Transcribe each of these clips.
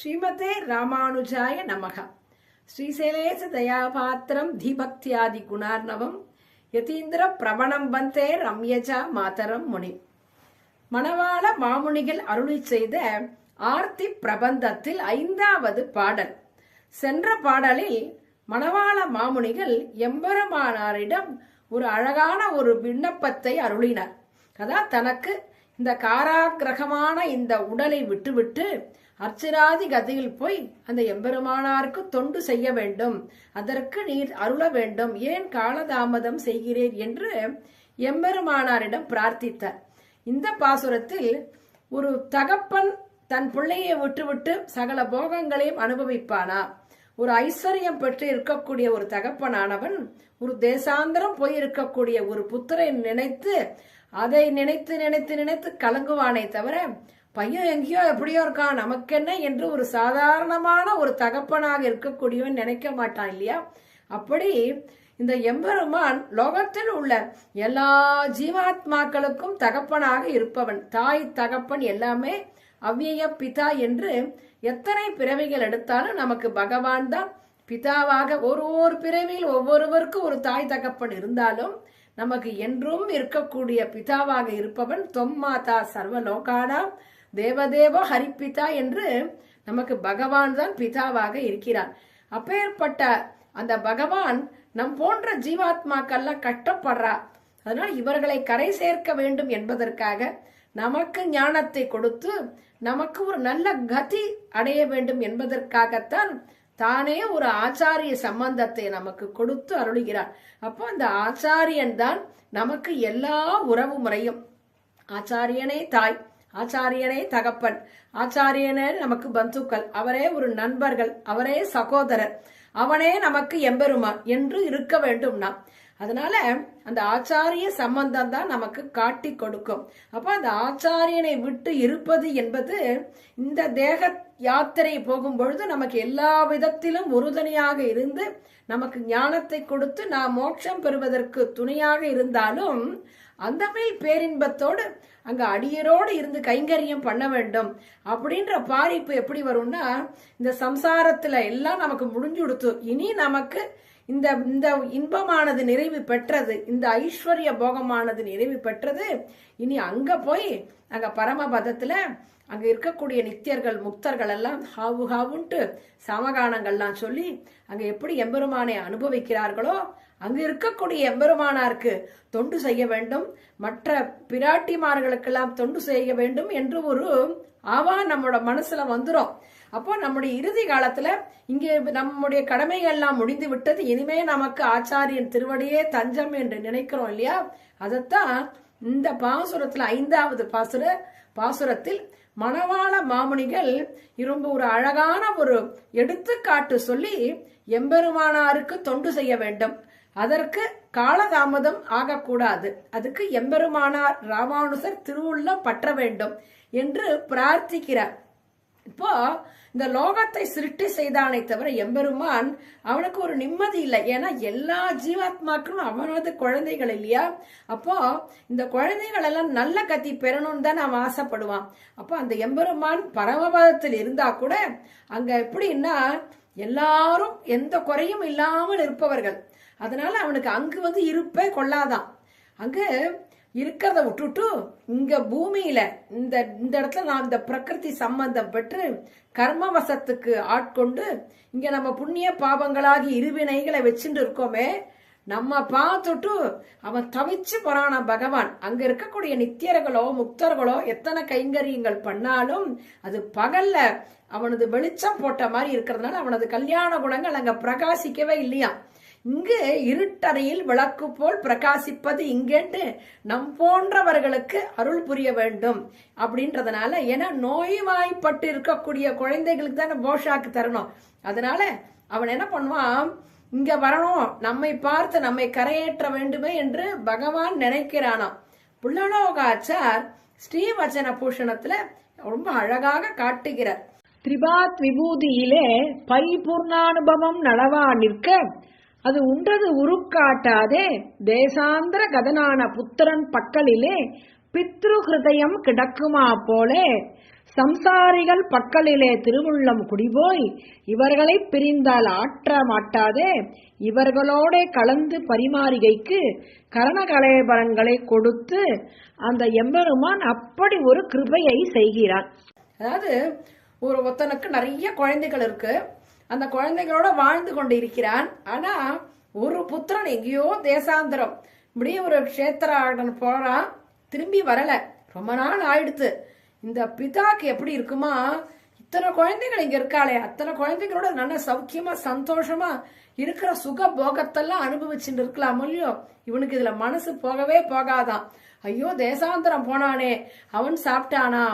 ஸ்ரீமதே ராமானுஜாய நமக. ஸ்ரீசைலேச தயாபாத்திரம் தீபக்தியாதி குணார்ணவம் யதீந்திர பிரவணம் வந்தே ரம்யஜா மாதரம் முனி. மணவாள மாமுனிகள் அருளி செய்த ஆர்த்தி பிரபந்தத்தில் ஐந்தாவது பாடல். சென்ற பாடலில் மணவாள மாமுனிகள் எம்பெருமானாரிடம் ஒரு அழகான ஒரு விண்ணப்பத்தை அருளினார். அதான் தனக்கு இந்த காராகிரகமான இந்த உடலை விட்டுவிட்டு அர்ச்சராதி கதையில் போய் அந்த எம்பெருமானாருக்கு தொண்டு செய்ய வேண்டும். அதற்கு நீர் அருள வேண்டும். ஏன் காலதாமதம் செய்கிறீர் என்று எம்பெருமானாரிடம் பிரார்த்தித்தார். இந்த பாசுரத்தில் ஒரு தகப்பன் தன் பிள்ளையை விட்டுவிட்டு சகல போகங்களையும் அனுபவிப்பானா? ஒரு ஐஸ்வர்யம் பெற்று இருக்கக்கூடிய ஒரு தகப்பனானவன் ஒரு தேசாந்திரம் போய் இருக்கக்கூடிய ஒரு புத்தரை நினைத்து அதை நினைத்து நினைத்து நினைத்து கலங்குவானே தவிர பையன் எங்கேயோ எப்படியோ இருக்கான். நமக்கென்ன என்று ஒரு சாதாரணமான ஒரு தகப்பனாக இருக்கக்கூடியவன் நினைக்க மாட்டான் இல்லையா? அப்படி இந்த எம்பெருமான் லோகத்தில் உள்ள எல்லா ஜீவாத்மாக்களுக்கும் தகப்பனாக இருப்பவன். தாய் தகப்பன் எல்லாமே அவ்விய பிதா என்று எத்தனை பிறவிகள் எடுத்தாலும் நமக்கு பகவான் தான் பிதாவாக. ஒரு ஒரு பிறவியில் ஒவ்வொருவருக்கும் ஒரு தாய் தகப்பன் இருந்தாலும் நமக்கு என்றும் இருக்கக்கூடிய பிதாவாக இருப்பவன் தொம்மாதா சர்வலோகானா தேவதேவோ ஹரிப்பிதா என்று நமக்கு பகவான் தான் பிதாவாக இருக்கிறார். அப்பேற்பட்ட அந்த பகவான் நம் போன்ற ஜீவாத்மாக்கள்லாம் கட்டப்படுறா. அதனால் இவர்களை கரை சேர்க்க வேண்டும் என்பதற்காக நமக்கு ஞானத்தை கொடுத்து நமக்கு ஒரு நல்ல கதி அடைய வேண்டும் என்பதற்காகத்தான் தானே ஒரு ஆச்சாரிய சம்பந்தத்தை நமக்கு கொடுத்து அருளுகிறார். அப்போ அந்த ஆச்சாரியன் தான் நமக்கு எல்லா உறவு முறையும் ஆச்சாரியனே தாய் ஆச்சாரியனே தகப்பன். ஆச்சாரியனே நமக்கு பந்துக்கள். அவரே ஒரு நண்பர்கள். அவரே சகோதரர். அவனே நமக்கு எம்பெருமான் என்று இருக்க வேண்டும் நாம். அதனால அந்த ஆச்சாரிய சம்பந்தம் தான் நமக்கு காட்டி கொடுக்கும். அப்ப அந்த ஆச்சாரியனை விட்டு இருப்பது என்பது இந்த தேக யாத்திரை போகும் பொழுது நமக்கு எல்லா விதத்திலும் உறுதுணையாக இருந்து நமக்கு ஞானத்தை கொடுத்து நாம் மோட்சம் பெறுவதற்கு துணையாக இருந்தாலும் அந்த மேல் பேரின்பத்தோடு அங்க அடியரோடு இருந்து கைங்கரியம் பண்ண வேண்டும். அப்படின்ற பாரிப்பு எப்படி வரும்னா இந்த சம்சாரத்துல எல்லாம் நமக்கு முடிஞ்சு கொடுத்து இனி நமக்கு இந்த இந்த இன்பமானது நிறைவு பெற்றது இந்த ஐஸ்வர்ய போகமானது நிறைவு பெற்றது இனி அங்க போய் அங்க பரமபதத்துல அங்க இருக்கக்கூடிய நித்தியர்கள் முக்தர்கள் எல்லாம் ஹாவு ஹாவுன்ட்டு சமகானங்கள்லாம் சொல்லி அங்க எப்படி எம்பெருமானை அனுபவிக்கிறார்களோ அங்க இருக்கக்கூடிய எம்பெருமானாருக்கு தொண்டு செய்ய வேண்டும். மற்ற பிராட்டிமார்களுக்கெல்லாம் தொண்டு செய்ய வேண்டும் என்று ஒரு ஆவா நம்மளோட மனசுல வந்துடும் அப்போ நம்முடைய இறுதி காலத்துல இங்கே நம்முடைய கடமைகள்லாம் முடிந்து விட்டது. இனிமே நமக்கு ஆச்சாரியன் திருவடியே தஞ்சம் என்று நினைக்கிறோம் இல்லையா? அதைத்தான் இந்த பாசுரத்துல ஐந்தாவது பாசுர பாசுரத்தில் மணவாள மாமுனிகள் ரொம்ப ஒரு அழகான ஒரு எடுத்துக்காட்டு சொல்லி எம்பெருமானாருக்கு தொண்டு செய்ய வேண்டும். அதற்கு காலதாமதம் ஆகக்கூடாது. அதுக்கு எம்பெருமானார் ராமானுசர் திருவுள்ள பற்ற வேண்டும் என்று பிரார்த்திக்கிறார். இப்போ இந்த லோகத்தை சிருட்டி செய்தானே தவிர எம்பெருமான் அவனுக்கு ஒரு நிம்மதி இல்லை. ஏன்னா எல்லா ஜீவாத்மாக்களும் அவனது குழந்தைகள் இல்லையா? அப்போ இந்த குழந்தைகள் எல்லாம் நல்ல கத்தி பெறணும்னு தான் அவன் ஆசைப்படுவான். அப்போ அந்த எம்பெருமான் பரமபதத்தில் இருந்தா கூட அங்க எப்படின்னா எல்லாரும் எந்த குறையும் இல்லாமல் இருப்பவர்கள். அதனால அவனுக்கு அங்கு வந்து இருப்பே கொள்ளாதான். அங்கு இருக்கிறத விட்டுட்டு இங்க பூமியில இந்த இந்த இடத்துல நான் இந்த பிரகிருதி சம்பந்தம் பெற்று கர்மவசத்துக்கு ஆட்கொண்டு இங்க நம்ம புண்ணிய பாவங்களாகி இருவினைகளை வச்சுட்டு இருக்கோமே நம்ம பார்த்துட்டு அவன் தவிச்சு போறான பகவான். அங்க இருக்கக்கூடிய நித்தியர்களோ முக்தர்களோ எத்தனை கைங்கரியங்கள் பண்ணாலும் அது பகல்ல அவனது வெளிச்சம் போட்ட மாதிரி இருக்கிறதுனால அவனது கல்யாண குணங்கள் அங்க பிரகாசிக்கவே இல்லையா இங்கு இருட்டறையில் விளக்கு போல் பிரகாசிப்பது இங்கேண்டு நம் போன்றவர்களுக்கு அருள் புரிய வேண்டும் அப்படின்றதுனால ஏன்னா நோய்வாய்ப்பட்டு இருக்கக்கூடிய குழந்தைகளுக்கு தானே போஷாக்கு தரணும். அதனால அவன் என்ன பண்ணுவான்? இங்க வரணும் நம்மை பார்த்து நம்மை கரையேற்ற வேண்டுமே என்று பகவான் நினைக்கிறானாம். புள்ளலோகாச்சார் ஸ்ரீவச்சன பூஷணத்துல ரொம்ப அழகாக காட்டுகிறார். திரிபாத் விபூதியிலே பரிபூர்ணானுபவம் நடவா நிற்க அது உண்டது உருக்காட்டாதே தேசாந்திர கதனான புத்திரன் பக்கலிலே பித்ரு ஹிருதயம் கிடக்குமா போலே. சம்சாரிகள் பக்கலிலே திருவுள்ளம் குடிபோய் இவர்களை பிரிந்தால் ஆற்ற மாட்டாதே. இவர்களோட கலந்து பரிமாறிகைக்கு கரணகலேபரங்களை கொடுத்து அந்த எம்பெருமான் அப்படி ஒரு கிருபையை செய்கிறான் அதாவது ஒரு ஒருத்தனுக்கு நிறைய குழந்தைகள் இருக்கு. அந்த குழந்தைகளோட வாழ்ந்து கொண்டு இருக்கிறான் ஆனா ஒரு புத்திரன் எங்கேயோ தேசாந்திரம். இப்படியே ஒரு கஷேத்திராடன் போறான் திரும்பி வரல. ரொம்ப நாள் ஆயிடுத்து. இந்த பிதாக்கு எப்படி இருக்குமா? இத்தனை குழந்தைகள் இங்க இருக்காளே. அத்தனை குழந்தைகளோட நல்ல சௌக்கியமா சந்தோஷமா இருக்கிற சுக போகத்தெல்லாம் அனுபவிச்சுட்டு இருக்கலாம் இல்லையோ? இவனுக்கு இதுல மனசு போகவே போகாதான். ஐயோ தேசாந்திரம் போனானே. அவன் சாப்பிட்டானா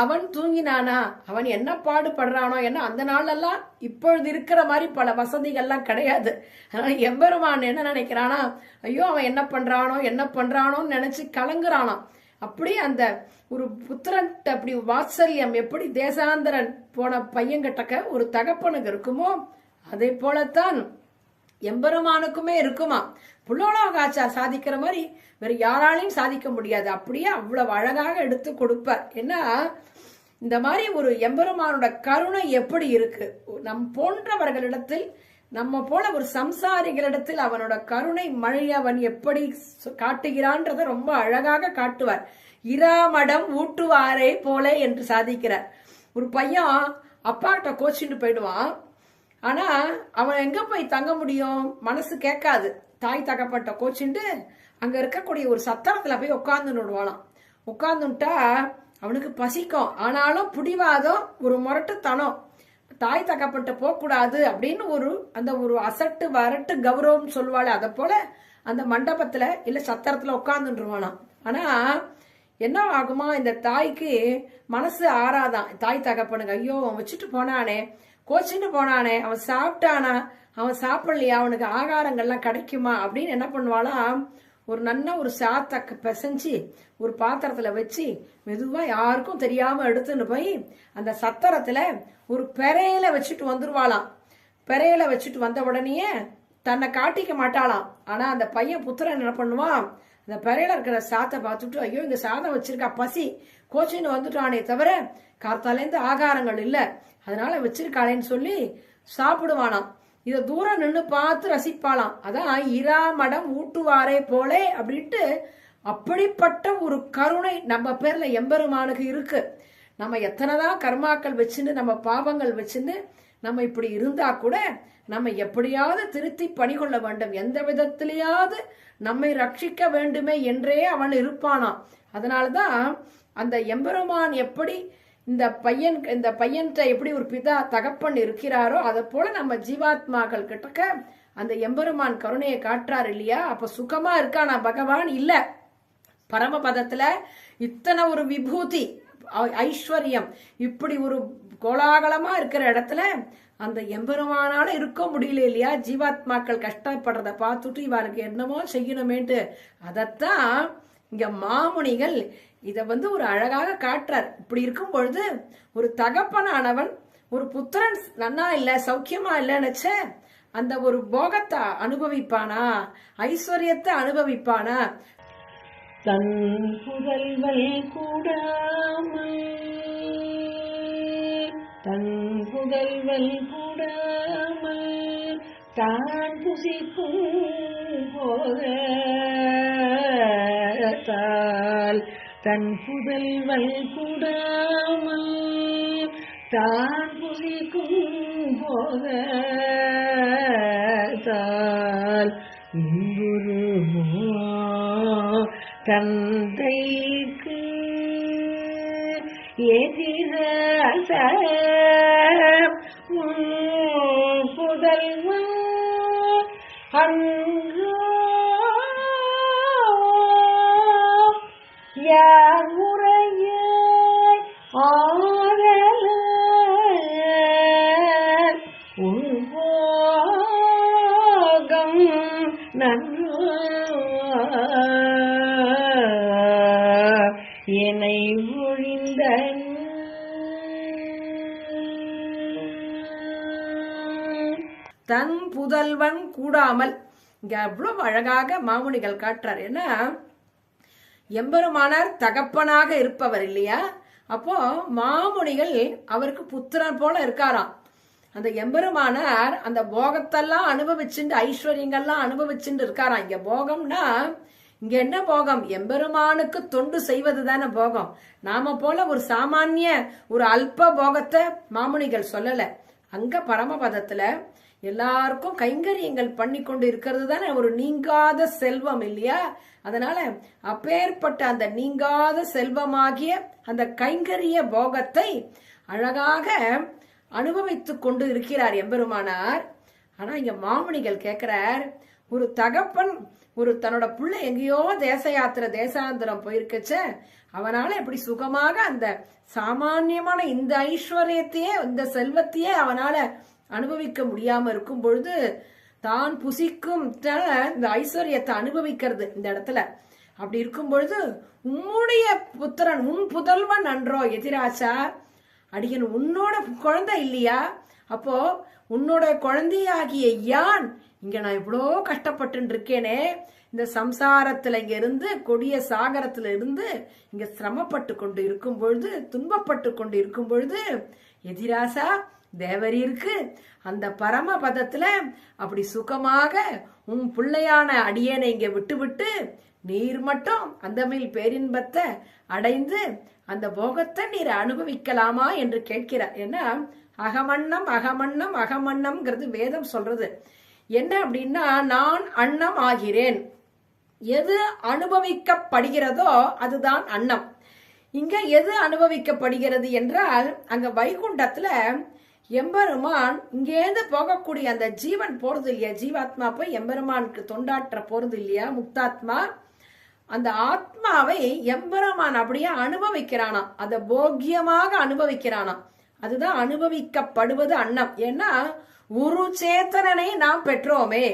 அவன் தூங்கினானா? அவன் என்ன பாடுபடுறானோ என்ன? அந்த நாளெல்லாம் இப்பொழுது இருக்கிற மாதிரி பல வசதிகள்லாம் கிடையாது. அதனால எம்பெருமான் என்ன நினைக்கிறானா? ஐயோ அவன் என்ன பண்றானோ என்ன பண்றானோன்னு நினைச்சு கலங்குறானாம். அப்படி அந்த ஒரு புத்திரன் அப்படி வாத்சல்யம் எப்படி தேசாந்தரன் போன பையன்கிட்டக்க ஒரு தகப்பனுக்கு இருக்குமோ அதே போலத்தான் எம்பெருமானுக்குமே இருக்குமா புல்லோலோகாச்சார் சாதிக்கிற மாதிரி வேற யாராலையும் சாதிக்க முடியாது. அப்படியே அவ்வளவு அழகாக எடுத்து கொடுப்பார். ஏன்னா இந்த மாதிரி ஒரு எம்பெருமானோட கருணை எப்படி இருக்கு? நம் போன்றவர்களிடத்தில் நம்ம போல ஒரு சம்சாரிகளிடத்தில் அவனோட கருணை மழை அவன் எப்படி காட்டுகிறான்றத ரொம்ப அழகாக காட்டுவார். இராமடம் ஊட்டுவாரே போல என்று சாதிக்கிறார். ஒரு பையன் அப்பாட்ட கோச்சிட்டு போயிடுவான். ஆனா அவன் எங்க போய் தங்க முடியும்? மனசு கேட்காது. தாய் தகப்பட்ட கோச்சின்ட்டு அங்க இருக்கக்கூடிய ஒரு சத்திரத்துல போய் உட்கார்ந்து விடுவானாம் உட்கார்ந்துட்டா அவனுக்கு பசிக்கும். ஆனாலும் பிடிவாதம் ஒரு முரட்டுத்தனம். தாய் தகப்பட்ட போகக்கூடாது அப்படின்னு ஒரு அந்த ஒரு அசட்டு வரட்டு கௌரவம் சொல்லுவாள் அதை போல அந்த மண்டபத்துல இல்ல சத்திரத்துல உட்கார்ந்துருவானாம் ஆனா என்ன ஆகுமா இந்த தாய்க்கு மனசு ஆறாதான். தாய் தகப்பனுக்கு ஐயோ அவன் வச்சுட்டு போனானே கோச்சின்னு போனானே அவன் சாப்பிட்டானா அவன் சாப்பிடலையா அவனுக்கு ஆகாரங்கள்லாம் கிடைக்குமா அப்படின்னு என்ன பண்ணுவாளாம் ஒரு நல்ல ஒரு சாத்த பிசைஞ்சு ஒரு பாத்திரத்தில் வச்சு மெதுவாக யாருக்கும் தெரியாமல் எடுத்துன்னு போய் அந்த சத்திரத்தில் ஒரு பெரையில வச்சுட்டு வந்துருவாளாம். பெரையில வச்சுட்டு வந்த உடனேயே தன்னை காட்டிக்க மாட்டாளாம். ஆனால் அந்த பையன் புத்திரன் என்ன பண்ணுவான்? அந்த பெரையில இருக்கிற சாத்தை பார்த்துட்டு ஐயோ இங்கே சாதம் வச்சிருக்கா பசி. கோச்சின்னு வந்துட்டானே தவிர காத்தாலேருந்து ஆகாரங்கள் இல்லை. அதனால வச்சிருக்காளேன்னு சொல்லி சாப்பிடுவானாம். இதை தூரம் நின்று பார்த்து ரசிப்பாளாம். அதான் இரா மடம் ஊட்டுவாரே போலே அப்படின்ட்டு அப்படிப்பட்ட ஒரு கருணை நம்ம பேர்ல எம்பெருமானுக்கு இருக்கு. நம்ம எத்தனைதான் கர்மாக்கள் வச்சுன்னு நம்ம பாவங்கள் வச்சுன்னு நம்ம இப்படி இருந்தா கூட நம்ம எப்படியாவது திருத்தி பணிகொள்ள வேண்டும். எந்த விதத்திலேயாவது நம்மை ரட்சிக்க வேண்டுமே என்றே அவன் இருப்பானாம். அதனாலதான் அந்த எம்பெருமான் எப்படி இந்த பையன் இந்த பையன்கிட்ட எப்படி ஒரு பிதா தகப்பன் இருக்கிறாரோ அதை போல நம்ம ஜீவாத்மாக்கள் கிட்டக்க அந்த எம்பெருமான் கருணையை காட்டுறாரு இல்லையா? அப்ப சுகமா இருக்கானா பகவான்? இல்ல. பரமபதத்துல இத்தனை ஒரு விபூதி ஐ- ஐஸ்வர்யம் இப்படி ஒரு கோலாகலமா இருக்கிற இடத்துல அந்த எம்பெருமானால இருக்க முடியல இல்லையா? ஜீவாத்மாக்கள் கஷ்டப்படுறத பார்த்துட்டு இவனுக்கு என்னமோ செய்யணுமேன்ட்டு. அதத்தான் இங்க மாமுனிகள் இதை வந்து ஒரு அழகாக காட்டுறார். இப்படி இருக்கும் பொழுது ஒரு தகப்பனானவன் ஒரு புத்திரன் நன்னா இல்லை சௌக்கியமா இல்லைன்னுச்ச அந்த ஒரு போகத்தை அனுபவிப்பானா? ஐஸ்வர்யத்தை அனுபவிப்பானா? தன் புதல்வல் கூடாமல் தன் புதல்வல் கூடாமல் தான் புசிக்கும் போகத்தால் தன் புதல்வல் கூடாமல் தான் புசிக்கும் தால் இங்குருமோ தந்தைக்கு எதிராக கூடாமல். இங்க அவ்வளவு அழகாக மாமுனிகள் காட்டுறார். ஏன்னா எம்பெருமானார் தகப்பனாக இருப்பவர் இல்லையா? அப்போ மாமுனிகள் அவருக்கு புத்திரன் போல இருக்காராம். அந்த எம்பெருமானார் அந்த போகத்தெல்லாம் அனுபவிச்சுண்டு ஐஸ்வர்யங்கள்லாம் அனுபவிச்சுட்டு இருக்காராம். இங்க போகம்னா இங்க என்ன போகம்? எம்பெருமானுக்கு தொண்டு செய்வது தானே போகம். நாம போல ஒரு சாமானிய ஒரு அல்ப போகத்தை மாமுனிகள் சொல்லல. அங்க பரமபதத்துல எல்லாருக்கும் கைங்கரியங்கள் பண்ணி கொண்டு இருக்கிறது தானே ஒரு நீங்காத செல்வம் இல்லையா? அதனால அப்பேற்பட்ட அந்த நீங்காத செல்வமாகிய அந்த கைங்கரிய போகத்தை அழகாக அனுபவித்துக் கொண்டு இருக்கிறார் எம்பெருமானார். ஆனா இங்க மாமுனிகள் கேட்கிறார் ஒரு தகப்பன் ஒரு தன்னோட புள்ள எங்கேயோ தேச யாத்திரை தேசாந்திரம் போயிருக்கச்ச அவனால எப்படி சுகமாக அந்த சாமானியமான இந்த ஐஸ்வர்யத்தையே இந்த செல்வத்தையே அவனால அனுபவிக்க முடியாம இருக்கும் பொழுது தான் புசிக்கும் இந்த ஐஸ்வர்யத்தை அனுபவிக்கிறது இந்த இடத்துல. அப்படி இருக்கும் பொழுது உம்முடைய புத்திரன் உன் புதல்வன் அன்றோ எதிராச்சா? அடியன் உன்னோட குழந்தை இல்லையா? அப்போ உன்னோட குழந்தையாகிய யான்? இங்க நான் இவ்வளோ கஷ்டப்பட்டு இருக்கேனே. இந்த சம்சாரத்துல இங்க இருந்து கொடிய சாகரத்துல இருந்து இங்க சிரமப்பட்டு கொண்டு இருக்கும் பொழுது துன்பப்பட்டு கொண்டு இருக்கும் பொழுது எதிராசா? தேவரீருக்கு அந்த பரம பதத்துல அப்படி சுகமாக உன் பிள்ளையான அடியேனை இங்க விட்டுவிட்டு நீர் மட்டும் அந்த மேல் பேரின்பத்தை அடைந்து அந்த போகத்தை நீர் அனுபவிக்கலாமா என்று கேட்கிறார். ஏன்னா அகமன்னம் அகமன்னம் அகமண்ணம்ங்கிறது வேதம் சொல்றது. என்ன அப்படின்னா நான் அன்னம் ஆகிறேன். எது அனுபவிக்கப்படுகிறதோ அதுதான் அன்னம். இங்க எது அனுபவிக்கப்படுகிறது என்றால் அங்க வைகுண்டத்துல எம்பெருமான் இங்கேருந்து போகக்கூடிய அந்த ஜீவன் போறது இல்லையா? ஜீவாத்மா போய் எம்பெருமானுக்கு தொண்டாற்ற போறது இல்லையா? முக்தாத்மா? அந்த ஆத்மாவை எம்பெருமான் அப்படியே அனுபவிக்கிறானாம். அதை போக்கியமாக அனுபவிக்கிறானாம். அதுதான் அனுபவிக்கப்படுவது அன்னம். ஏன்னா ஒரு சேத்தனனை நாம் பெற்றோமே.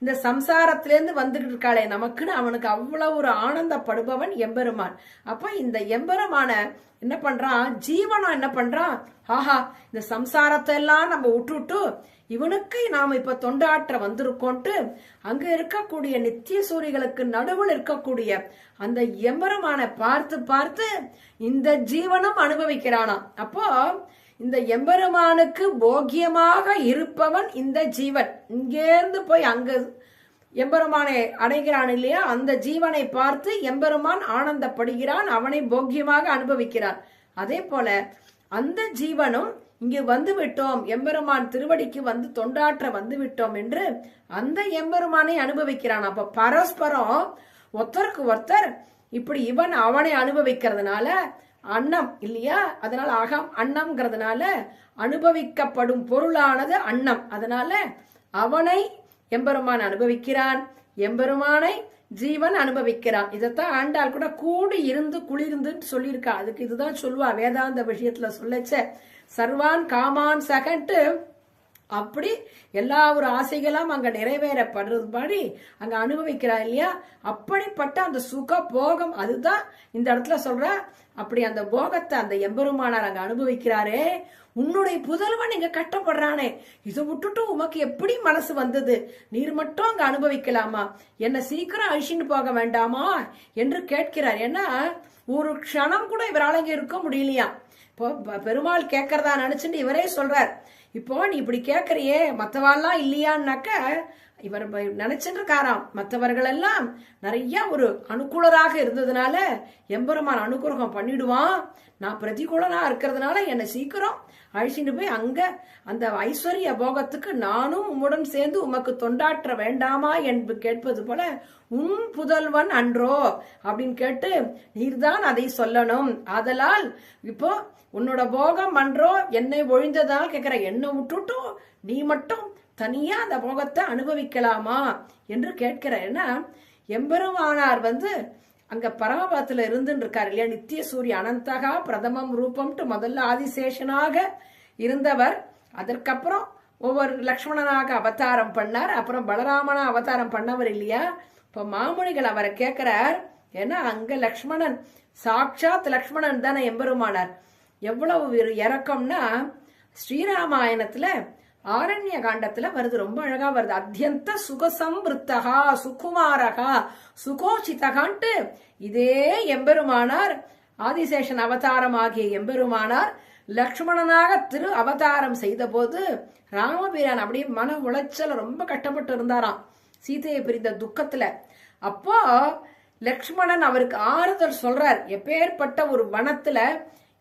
இந்த சம்சாரத்திலேருந்து வந்துகிட்டு இருக்காளே நமக்குன்னு அவனுக்கு அவ்வளவு ஒரு ஆனந்தப்படுபவன் எம்பெருமான். அப்ப இந்த எம்பெருமான என்ன பண்றான்? ஜீவனம் என்ன பண்றான்? ஆஹா இந்த சம்சாரத்தை எல்லாம் நம்ம விட்டுட்டு இவனுக்கு நாம இப்ப தொண்டாற்ற வந்திருக்கோன்ட்டு அங்க இருக்கக்கூடிய நித்திய சூரிகளுக்கு நடுவில் இருக்கக்கூடிய அந்த எம்பரமான பார்த்து பார்த்து இந்த ஜீவனம் அனுபவிக்கிறானாம். அப்போ இந்த எம்பெருமானுக்கு போக்கியமாக இருப்பவன் இந்த ஜீவன். இங்கேருந்து போய் அங்க எம்பெருமானை அடைகிறான் இல்லையா? அந்த ஜீவனை பார்த்து எம்பெருமான் ஆனந்தப்படுகிறான் அவனை போக்கியமாக அனுபவிக்கிறான். அதே போல அந்த ஜீவனும் இங்கு வந்து விட்டோம் எம்பெருமான் திருவடிக்கு வந்து தொண்டாற்ற வந்து விட்டோம் என்று அந்த எம்பெருமானை அனுபவிக்கிறான். அப்ப பரஸ்பரம் ஒருத்தருக்கு ஒருத்தர் இப்படி இவன் அவனை அனுபவிக்கிறதுனால அன்னம் இல்லையா? அதனால அகம் அன்னம்ங்கிறதுனால அனுபவிக்கப்படும் பொருளானது அன்னம். அதனால அவனை எம்பெருமான் அனுபவிக்கிறான். எம்பெருமானை ஜீவன் அனுபவிக்கிறான். இதைத்தான் ஆண்டாள் கூட கூடி இருந்து குளிர்ந்துன்னு சொல்லியிருக்கா. அதுக்கு இதுதான் சொல்லுவா வேதாந்த விஷயத்துல சொல்லச்ச. சர்வான் காமான் சகன்ட்டு அப்படி எல்லா ஒரு ஆசைகளும் அங்க நிறைவேறப்படுறது மாதிரி அங்க அனுபவிக்கிறா இல்லையா? அப்படிப்பட்ட அந்த சுக போகம் அதுதான் இந்த இடத்துல சொல்ற. அப்படி அந்த போகத்தை அந்த எம்பெருமானார் அங்க அனுபவிக்கிறாரே. உன்னுடைய புதல்வன் இங்க கட்டப்படுறானே. இதை விட்டுட்டு உமக்கு எப்படி மனசு வந்தது? நீர் மட்டும் அங்க அனுபவிக்கலாமா? என்ன சீக்கிரம் அழிச்சுட்டு போக வேண்டாமா? என்று கேட்கிறார். ஏன்னா ஒரு க்ஷணம் கூட இவரால் இங்க இருக்க முடியலையா? இப்போ பெருமாள் கேட்கறதா நினைச்சுட்டு இவரே சொல்றார். இப்போ நீ இப்படி கேட்குறியே மற்றவாள்லாம் இல்லையான்னாக்க இவர் ப- நினைச்சிட்டு இருக்காராம் மற்றவர்கள் எல்லாம் நிறைய ஒரு அனுகூலராக இருந்ததுனால எம்பெருமான் அனுகிரகம் பண்ணிடுவான். நான் பிரதிகூலனா இருக்கிறதுனால என்னை சீக்கிரம் அழிச்சிட்டு போய் அங்க அந்த ஐஸ்வர்ய போகத்துக்கு நானும் உம்முடன் சேர்ந்து உமக்கு தொண்டாற்ற வேண்டாமா என்று கேட்பது போல உன் புதல்வன் அன்றோ அப்படின்னு கேட்டு நீர்தான் அதை சொல்லணும். ஆதலால் இப்போ உன்னோட போகம் அன்றோ என்னை ஒழிந்ததால் கேட்கிற என்னை விட்டுட்டும் நீ மட்டும் தனியா அந்த போகத்தை அனுபவிக்கலாமா என்று கேட்கிற ஏன்னா எம்பெருமானார் வந்து அங்க பரமபதத்துல இருந்துன்னு இருக்கார் இல்லையா? நித்திய சூரிய அனந்தகா பிரதமம் ரூபம்ட்டு முதல்ல ஆதிசேஷனாக இருந்தவர். அதற்கப்புறம் ஒவ்வொரு லக்ஷ்மணனாக அவதாரம் பண்ணார். அப்புறம் பலராமனா அவதாரம் பண்ணவர் இல்லையா? இப்ப மாமுனிகள் அவரை கேட்கிறார். ஏன்னா அங்க லக்ஷ்மணன் சாட்சாத் லக்ஷ்மணன் தானே எம்பெருமானார். எவ்வளவு இறக்கம்னா ஸ்ரீராமாயணத்துல ஆரண்ய காண்டத்துல வருது ரொம்ப அழகா வருது. அத்தியந்த சுகசம்ருத்தகா சுகுமாரகா சுகோசிதகான்ட்டு இதே எம்பெருமானார் ஆதிசேஷன் அவதாரம் ஆகிய எம்பெருமானார் லக்ஷ்மணனாக திரு அவதாரம் செய்தபோது ராமபிரான் அப்படியே மன உளைச்சல ரொம்ப கட்டப்பட்டு இருந்தாராம். சீதையை பிரிந்த துக்கத்துல. அப்போ லக்ஷ்மணன் அவருக்கு ஆறுதல் சொல்றார். எப்பேற்பட்ட ஒரு வனத்துல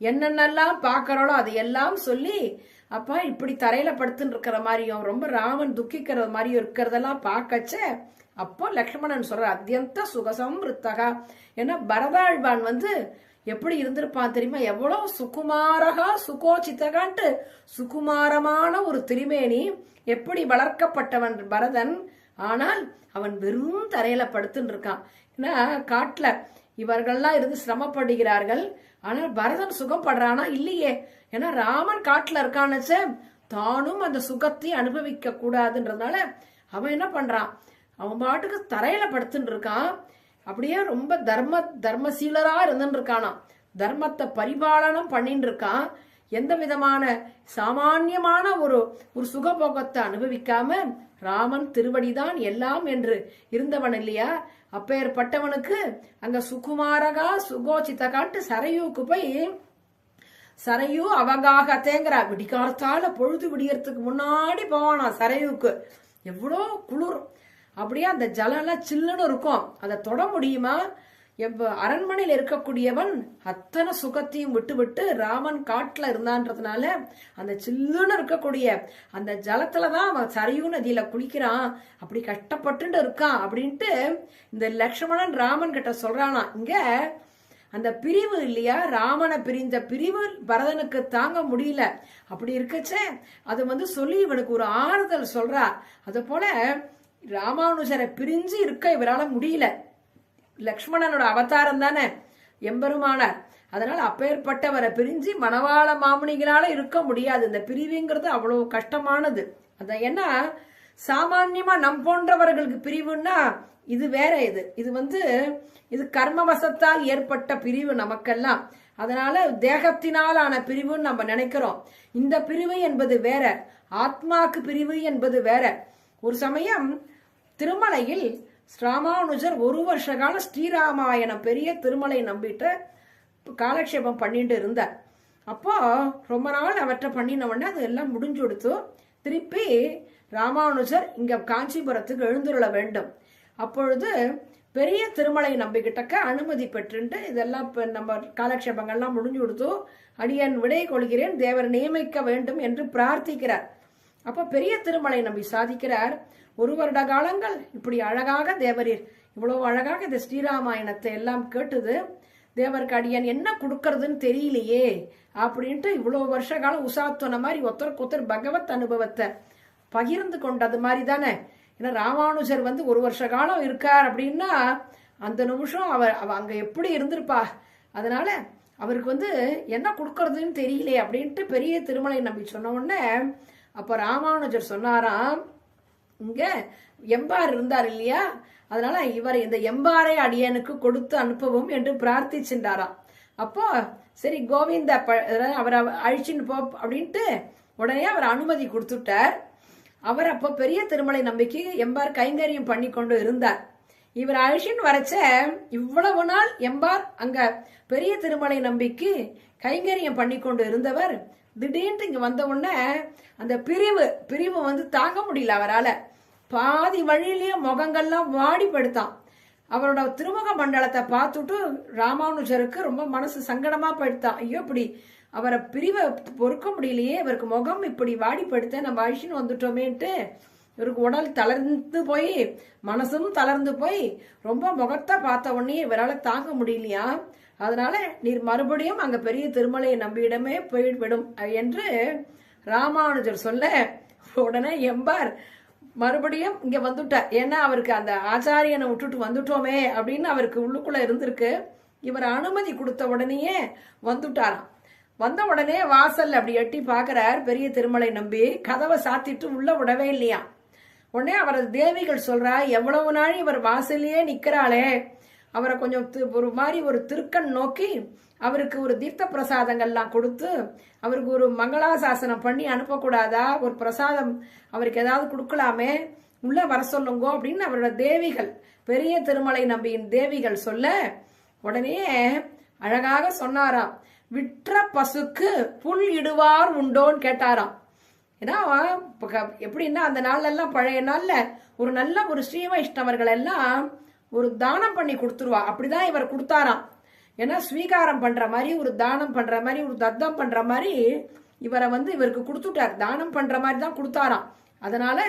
என்னென்னலாம் பார்க்கறாளோ அதையெல்லாம் சொல்லி அப்பா இப்படி தரையில படுத்துன்னு இருக்கிற மாதிரியும் ரொம்ப ராமன் துக்கிக்கிற மாதிரியும் இருக்கிறதெல்லாம் பார்க்கச்சே. அப்போ லக்ஷ்மணன் சொல்ற அத்தியந்த சுகசம் ரித்தகா ஏன்னா பரதாழ்வான் வந்து எப்படி இருந்திருப்பான் தெரியுமா? எவ்வளவு சுகுமாரகா சுகோச்சித்தகான்ட்டு சுகுமாரமான ஒரு திருமேனி எப்படி வளர்க்கப்பட்டவன் பரதன். ஆனால் அவன் வெறும் தரையில படுத்துன்னு இருக்கான். ஏன்னா காட்டுல இவர்கள்லாம் இருந்து சிரமப்படுகிறார்கள். ஆனால் பரதன் சுகப்படுறானா? இல்லையே. ஏன்னா ராமன் காட்டுல இருக்கானுச்ச தானும் அந்த சுகத்தை அனுபவிக்க கூடாதுன்றதுனால அவன் என்ன பண்றான்? அவன் பாட்டுக்கு தரையில படுத்துட்டு இருக்கான். அப்படியே ரொம்ப தர்ம தர்மசீலரா இருந்துட்டு இருக்கானாம். தர்மத்தை பரிபாலனம் பண்ணிட்டு இருக்கான். எந்த விதமான சாமான்யமான ஒரு ஒரு சுகபோகத்தை அனுபவிக்காம ராமன் திருவடிதான் எல்லாம் என்று இருந்தவன் இல்லையா? அப்பேற்பட்டவனுக்கு அங்க சுகுமாரகா சுகோச்சித்தகான்ட்டு சரையூக்கு போய் சரையு அவகாகத்தேங்கிற விடிகாலத்தால பொழுது விடியறதுக்கு முன்னாடி போவானா சரையுக்கு. எவ்வளோ குளிர். அப்படியே அந்த ஜலம்லாம் சில்லுன்னு இருக்கும். அதை தொட முடியுமா? எவ்வ அரண்மனையில் இருக்கக்கூடியவன் அத்தனை சுகத்தையும் விட்டு விட்டு ராமன் காட்டில் இருந்தான்றதுனால அந்த சில்லுன்னு இருக்கக்கூடிய அந்த ஜலத்துல தான் அவன் சரையு நதியில குளிக்கிறான். அப்படி கஷ்டப்பட்டுட்டு இருக்கான் அப்படின்ட்டு இந்த லக்ஷ்மணன் ராமன் கிட்ட சொல்றானா இங்க அந்த பிரிவு இல்லையா? ராமனை பிரிந்த பிரிவு பரதனுக்கு தாங்க முடியல. அப்படி இருக்கச்சே. அது வந்து சொல்லி இவனுக்கு ஒரு ஆறுதல் சொல்றா. அது போல ராமானுஜரை பிரிஞ்சு இருக்க இவரால் முடியல. லக்ஷ்மணனோட அவதாரம் தானே எம்பெருமானார் அதனால் அப்பேற்பட்டவரை பிரிஞ்சு மணவாள மாமுனிகளால இருக்க முடியாது. இந்த பிரிவுங்கிறது அவ்வளோ கஷ்டமானது. அதான் ஏன்னா சாமான்யமாக நம் போன்றவர்களுக்கு பிரிவுன்னா இது வேற இது. இது வந்து இது கர்மவசத்தால் ஏற்பட்ட பிரிவு நமக்கெல்லாம். அதனால தேகத்தினாலான பிரிவுன்னு நம்ம நினைக்கிறோம். இந்த பிரிவு என்பது வேற. ஆத்மாக்கு பிரிவு என்பது வேற. ஒரு சமயம் திருமலையில் ராமானுஜர் ஒரு வருஷ காலம் ஸ்ரீராமாயணம் பெரிய திருமலை நம்பிட்டு காலக்ஷேபம் பண்ணிட்டு இருந்தார். அப்போ ரொம்ப நாள் அவற்றை பண்ணின உடனே அது எல்லாம் முடிஞ்சு கொடுத்து திருப்பி ராமானுஜர் இங்க காஞ்சிபுரத்துக்கு எழுந்துருள வேண்டும். அப்பொழுது பெரிய திருமலை நம்பிக்கிட்டக்க அனுமதி பெற்றுண்டு இதெல்லாம் இப்போ நம்ம காலக்ஷேபங்கள்லாம் முடிஞ்சு கொடுத்து அடியன் விடை கொள்கிறேன் தேவர் நியமிக்க வேண்டும் என்று பிரார்த்திக்கிறார். அப்போ பெரிய திருமலை நம்பி சாதிக்கிறார். ஒரு வருட காலங்கள் இப்படி அழகாக தேவரீர் இவ்வளவு அழகாக இந்த ஸ்ரீராமாயணத்தை எல்லாம் கேட்டுது. தேவருக்கு அடியன் என்ன கொடுக்கறதுன்னு தெரியலையே அப்படின்ட்டு இவ்வளவு வருஷ காலம் உசாத்துவன மாதிரி ஒருத்தருக்கு ஒருத்தர் பகவத் அனுபவத்தை பகிர்ந்து கொண்டது மாதிரி தானே? ஏன்னா ராமானுஜர் வந்து ஒரு வருஷ காலம் இருக்கார் அப்படின்னா அந்த நிமிஷம் அவர் அவ அங்கே எப்படி இருந்திருப்பா? அதனால அவருக்கு வந்து என்ன கொடுக்கறதுன்னு தெரியலையே அப்படின்ட்டு பெரிய திருமலை நம்பி சொன்ன உடனே அப்போ ராமானுஜர் சொன்னாராம் இங்கே எம்பார் இருந்தார் இல்லையா? அதனால இவர் இந்த எம்பாரை அடியனுக்கு கொடுத்து அனுப்பவும் என்று பிரார்த்திச்சின்றாராம். அப்போ சரி கோவிந்த ப- அவரை அழிச்சின்னு போ அப்படின்ட்டு உடனே அவர் அனுமதி கொடுத்துட்டார். அவர் அப்போ பெரிய திருமலை நம்பிக்கை எம்பார் கைங்கரியம் பண்ணி கொண்டு இருந்தார். இவர் அழிஷின் வரைச்ச இவ்வளவு நாள் எம்பார் அங்க பெரிய திருமலை நம்பிக்கு கைங்கரியம் பண்ணி கொண்டு இருந்தவர் திடீர்னு இங்க வந்த உடனே அந்த பிரிவு பிரிவு வந்து தாங்க முடியல அவரால. பாதி வழியிலேயே முகங்கள்லாம் வாடி படுத்தான். அவரோட திருமுக மண்டலத்தை பார்த்துட்டு ராமானுஜருக்கு ரொம்ப மனசு சங்கடமா போயிடுத்தான் ஐயோ இப்படி அவரை பிரிவை பொறுக்க முடியலையே இவருக்கு முகம் இப்படி வாடிப்படுத்த நம்ம அழிச்சுன்னு வந்துட்டோமேன்ட்டு இவருக்கு உடல் தளர்ந்து போய் மனசும் தளர்ந்து போய் ரொம்ப முகத்தை பார்த்த உடனே இவரால் தாங்க முடியலையா? அதனால நீர் மறுபடியும் அங்க பெரிய திருமலையை நம்பியிடமே போய்விடும் என்று ராமானுஜர் சொல்ல உடனே எம்பார் மறுபடியும் இங்க வந்துட்டார் ஏன்னா அவருக்கு அந்த ஆச்சாரியனை விட்டுட்டு வந்துட்டோமே அப்படின்னு அவருக்கு உள்ளுக்குள்ள இருந்திருக்கு. இவர் அனுமதி கொடுத்த உடனேயே வந்துட்டாராம். வந்த உடனே வாசல் அப்படி எட்டி பார்க்கறார் பெரிய திருமலை நம்பி. கதவை சாத்திட்டு உள்ள விடவே இல்லையா? உடனே அவரது தேவிகள் சொல்றா எவ்வளவு நாள் இவர் வாசல்லையே நிக்கிறாளே அவரை கொஞ்சம் ஒரு மாதிரி ஒரு திருக்கண் நோக்கி அவருக்கு ஒரு தீர்த்த பிரசாதங்கள்லாம் கொடுத்து அவருக்கு ஒரு மங்களாசாசனம் பண்ணி அனுப்பக்கூடாதா? ஒரு பிரசாதம் அவருக்கு ஏதாவது கொடுக்கலாமே? உள்ள வர சொல்லுங்கோ அப்படின்னு அவரோட தேவிகள் பெரிய திருமலை நம்பியின் தேவிகள் சொல்ல உடனே அழகாக சொன்னாராம் விற்ற பசுக்கு புல் இடுவார் உண்டோன்னு கேட்டாராம். ஏன்னா எப்படின்னா அந்த நாள்லாம் பழைய நாள்ல ஒரு நல்ல ஒரு ஸ்ரீ வைஷ்ணவர்கள் எல்லாம் ஒரு தானம் பண்ணி கொடுத்துருவா. அப்படிதான் இவர் கொடுத்தாராம். ஏன்னா ஸ்வீகாரம் பண்ற மாதிரி ஒரு தானம் பண்ற மாதிரி ஒரு தத்தம் பண்ற மாதிரி இவரை வந்து இவருக்கு கொடுத்துட்டார். தானம் பண்ற மாதிரி தான் கொடுத்தாராம். அதனால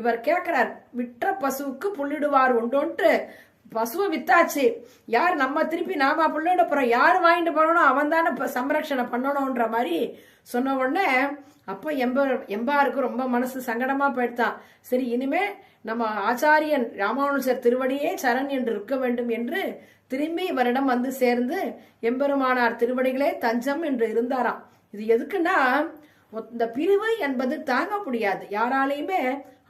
இவர் கேட்கிறார் விற்ற பசுவுக்கு புல்லிடுவார் உண்டோன்ட்டு பசுவை வித்தாச்சு. யார் நம்ம திருப்பி நாம பிள்ளைட போறோம். யார் வாங்கிட்டு போறோம் அவன் தானே இப்ப சம்ரக்ஷணை பண்ணணும்ன்ற மாதிரி சொன்ன உடனே அப்போ எம்ப எம்பாருக்கு ரொம்ப மனசு சங்கடமா போயிட்டான் சரி இனிமே நம்ம ஆச்சாரியன் ராமானுஜர் திருவடியே சரண் என்று இருக்க வேண்டும் என்று திரும்பி இவரிடம் வந்து சேர்ந்து எம்பெருமானார் திருவடிகளே தஞ்சம் என்று இருந்தாராம். இது எதுக்குன்னா இந்த பிரிவு என்பது தாங்க முடியாது. யாராலையுமே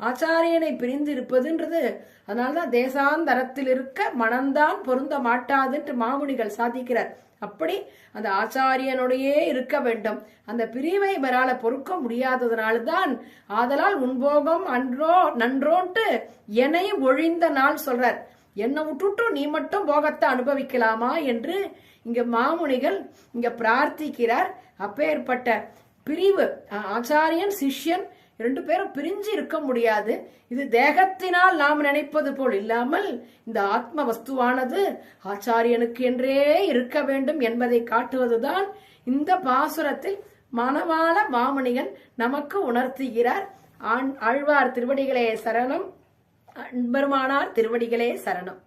ஆச்சாரியனை பிரிந்து இருப்பதுன்றது அதனால்தான் தேசாந்தரத்தில் இருக்க மனம்தான் பொருந்த மாட்டாதுன்ட்டு மாமுனிகள் சாதிக்கிறார். அப்படி அந்த ஆச்சாரியனுடையே இருக்க வேண்டும். அந்த பிரிவை இவரால பொறுக்க முடியாததுனால்தான் ஆதலால் உன்போகம் அன்றோ நன்றோன்ட்டு என்னை ஒழிந்த நாள் சொல்றார். என்னை விட்டுட்டு நீ மட்டும் போகத்தை அனுபவிக்கலாமா என்று இங்க மாமுனிகள் இங்க பிரார்த்திக்கிறார். அப்பேற்பட்ட பிரிவு ஆச்சாரியன் சிஷ்யன் ரெண்டு பேரும் பிரிஞ்சு இருக்க முடியாது. இது தேகத்தினால் நாம் நினைப்பது போல் இல்லாமல் இந்த ஆத்ம வஸ்துவானது ஆச்சாரியனுக்கு என்றே இருக்க வேண்டும் என்பதை காட்டுவதுதான் இந்த பாசுரத்தில் மணவாள மாமணிகள் நமக்கு உணர்த்துகிறார். ஆண் ஆழ்வார் திருவடிகளே சரணம் பெருமானார் திருவடிகளே சரணம்.